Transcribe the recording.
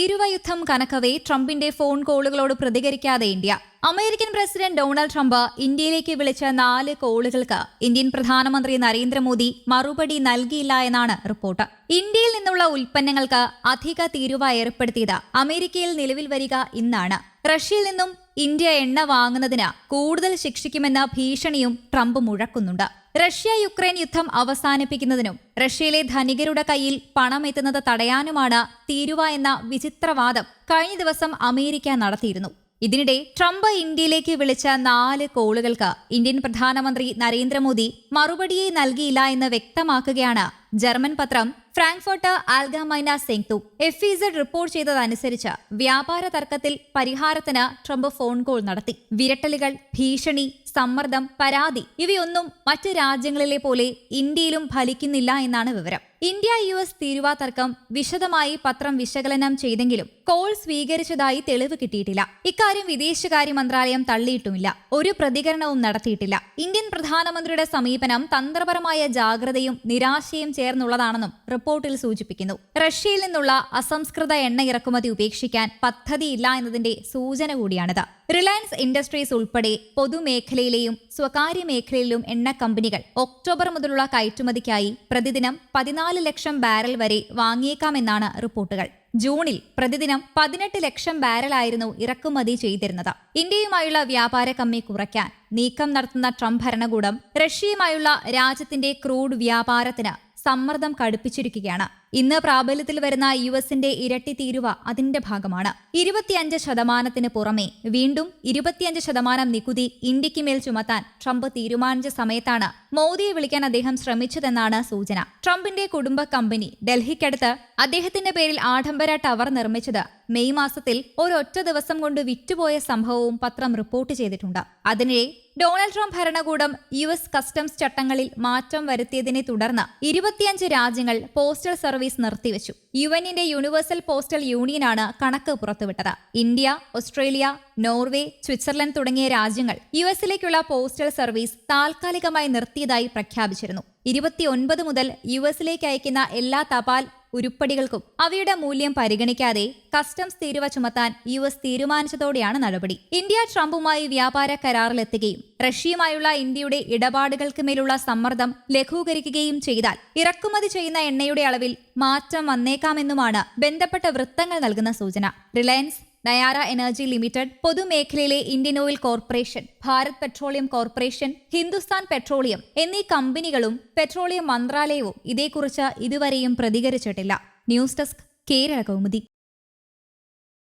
തീരുവ യുദ്ധം കനക്കവേ ട്രംപിന്റെ ഫോൺ കോളുകളോട് പ്രതികരിക്കാതെ India. American president Donald Trump ഇന്ത്യയിലേക്ക് വിളിച്ച നാല് കോളുകൾക്ക് ഇന്ത്യൻ പ്രധാനമന്ത്രി നരേന്ദ്രമോദി മറുപടി നൽകിയില്ല എന്നാണ് റിപ്പോർട്ട്. ഇന്ത്യയിൽ നിന്നുള്ള ഉൽപ്പന്നങ്ങൾക്ക് അധിക തീരുവ ഏർപ്പെടുത്തിയത് അമേരിക്കയിൽ നിലവിൽ വരിക ഇന്നാണ്. റഷ്യയിൽ നിന്നും ഇന്ത്യ എണ്ണ വാങ്ങുന്നതിന് കൂടുതൽ ശിക്ഷിക്കുമെന്ന ഭീഷണിയും ട്രംപ് മുഴക്കുന്നുണ്ട്. റഷ്യ യുക്രൈൻ യുദ്ധം അവസാനിപ്പിക്കുന്നതിനും റഷ്യയിലെ ധനികരുടെ കയ്യിൽ പണം എത്തുന്നത് തടയാനുമാണ് തീരുവ എന്ന വിചിത്രവാദം കഴിഞ്ഞ ദിവസം അമേരിക്ക നടത്തിയിരുന്നു. ഇതിനിടെ ട്രംപ് ഇന്ത്യയിലേക്ക് വിളിച്ച നാല് കോളുകൾക്ക് ഇന്ത്യൻ പ്രധാനമന്ത്രി നരേന്ദ്രമോദി മറുപടിയെ നൽകിയില്ല എന്ന് വ്യക്തമാക്കുകയാണ് ജർമ്മൻ പത്രം Frankfurter Allgemeine Zeitung. F Z report ചെയ്തതനുസരിച്ച് വ്യാപാര തർക്കത്തിൽ പരിഹാരത്തിന് ട്രംപ് ഫോൺ കോൾ നടത്തി. വിരട്ടലുകൾ ഭീഷണി സമ്മർദ്ദം പരാതി ഇവയൊന്നും മറ്റ് രാജ്യങ്ങളിലെ പോലെ ഇന്ത്യയിലും ഫലിക്കുന്നില്ല എന്നാണ് വിവരം. ഇന്ത്യ യു എസ് തീരുവാ തർക്കം വിശദമായി പത്രം വിശകലനം ചെയ്തെങ്കിലും കോൾ സ്വീകരിച്ചതായി തെളിവ് കിട്ടിയിട്ടില്ല. ഇക്കാര്യം വിദേശകാര്യ മന്ത്രാലയം തള്ളിയിട്ടുമില്ല. ഒരു പ്രതികരണവും നടത്തിയിട്ടില്ല. ഇന്ത്യൻ പ്രധാനമന്ത്രിയുടെ സമീപനം തന്ത്രപരമായ ജാഗ്രതയും നിരാശയും ചേർന്നുള്ളതാണെന്നും റിപ്പോർട്ടിൽ സൂചിപ്പിക്കുന്നു. റഷ്യയിൽ നിന്നുള്ള അസംസ്കൃത എണ്ണ ഇറക്കുമതി ഉപേക്ഷിക്കാൻ പദ്ധതിയില്ല എന്നതിന്റെ സൂചന കൂടിയാണിത്. റിലയൻസ് ഇൻഡസ്ട്രീസ് ഉൾപ്പെടെ പൊതുമേഖലയിലെയും സ്വകാര്യ മേഖലയിലും എണ്ണ കമ്പനികൾ ഒക്ടോബർ മുതലുള്ള കയറ്റുമതിക്കായി പ്രതിദിനം പതിനാല് ലക്ഷം ബാരൽ വരെ വാങ്ങിയേക്കാമെന്നാണ് റിപ്പോർട്ടുകൾ. ജൂണിൽ പ്രതിദിനം പതിനെട്ട് ലക്ഷം ബാരലായിരുന്നു ഇറക്കുമതി ചെയ്തിരുന്നത്. ഇന്ത്യയുമായുള്ള വ്യാപാര കമ്മി കുറയ്ക്കാൻ നീക്കം നടത്തുന്ന ട്രംപ് ഭരണകൂടം റഷ്യയുമായുള്ള രാജ്യത്തിന്റെ ക്രൂഡ് വ്യാപാരത്തിന് സമ്മർദ്ദം കടുപ്പിച്ചിരിക്കുകയാണ് ഇന്ന് പ്രാബല്യത്തിൽ വരുന്ന യു എസിന്റെ ഇരട്ടി തീരുവ അതിന്റെ ഭാഗമാണ്. ഇരുപത്തിയഞ്ച് ശതമാനത്തിന് പുറമെ വീണ്ടും ഇരുപത്തിയഞ്ച് ശതമാനം നികുതി ഇന്ത്യയ്ക്ക് മേൽ ചുമത്താൻ ട്രംപ് തീരുമാനിച്ച സമയത്താണ് മോദിയെ വിളിക്കാൻ അദ്ദേഹം ശ്രമിച്ചതെന്നാണ് സൂചന. ട്രംപിന്റെ കുടുംബ കമ്പനി ഡൽഹിക്കടുത്ത് അദ്ദേഹത്തിന്റെ പേരിൽ ആഡംബര ടവർ നിർമ്മിച്ചത് മെയ് മാസത്തിൽ ഒരൊറ്റ ദിവസം കൊണ്ട് വിറ്റുപോയ സംഭവവും പത്രം റിപ്പോർട്ട് ചെയ്തിട്ടുണ്ട്. അതിനിടെ ഡൊണാൾഡ് ട്രംപ് ഭരണകൂടം യു എസ് കസ്റ്റംസ് ചട്ടങ്ങളിൽ മാറ്റം വരുത്തിയതിനെ തുടർന്ന് ഇരുപത്തിയഞ്ച് രാജ്യങ്ങൾ പോസ്റ്റൽ സർവീസ് നിർത്തിവെച്ചു. യു എന്നിന്റെ യൂണിവേഴ്സൽ പോസ്റ്റൽ യൂണിയനാണ് കണക്ക് പുറത്തുവിട്ടത്. ഇന്ത്യ ഓസ്ട്രേലിയ നോർവേ സ്വിറ്റ്സർലൻഡ് തുടങ്ങിയ രാജ്യങ്ങൾ യു എസിലേക്കുള്ള പോസ്റ്റൽ സർവീസ് താൽക്കാലികമായി നിർത്തിയതായി പ്രഖ്യാപിച്ചിരുന്നു. ഇരുപത്തിയൊൻപത് മുതൽ യു എസിലേക്ക് അയക്കുന്ന എല്ലാ തപാൽ ഉരുപ്പടികൾക്കും അവയുടെ മൂല്യം പരിഗണിക്കാതെ കസ്റ്റംസ് തീരുവ ചുമത്താൻ യു എസ് തീരുമാനിച്ചതോടെയാണ് നടപടി. ഇന്ത്യ ട്രംപുമായി വ്യാപാര കരാറിലെത്തുകയും റഷ്യയുമായുള്ള ഇന്ത്യയുടെ ഇടപാടുകൾക്ക് മേലുള്ള സമ്മർദ്ദം ലഘൂകരിക്കുകയും ചെയ്താൽ ഇറക്കുമതി ചെയ്യുന്ന എണ്ണയുടെ അളവിൽ മാറ്റം വന്നേക്കാമെന്നുമാണ് ബന്ധപ്പെട്ട വൃത്തങ്ങൾ നൽകുന്ന സൂചന. Reliance Nayara energy limited പൊതുമേഖലയിലെ Indian oil corporation Bharat petroleum corporation Hindustan petroleum എന്നീ കമ്പനികളും പെട്രോളിയം മന്ത്രാലയവും ഇതേക്കുറിച്ച് ഇതുവരെയും പ്രതികരിച്ചിട്ടില്ല. News desk Kerala Kaumudi.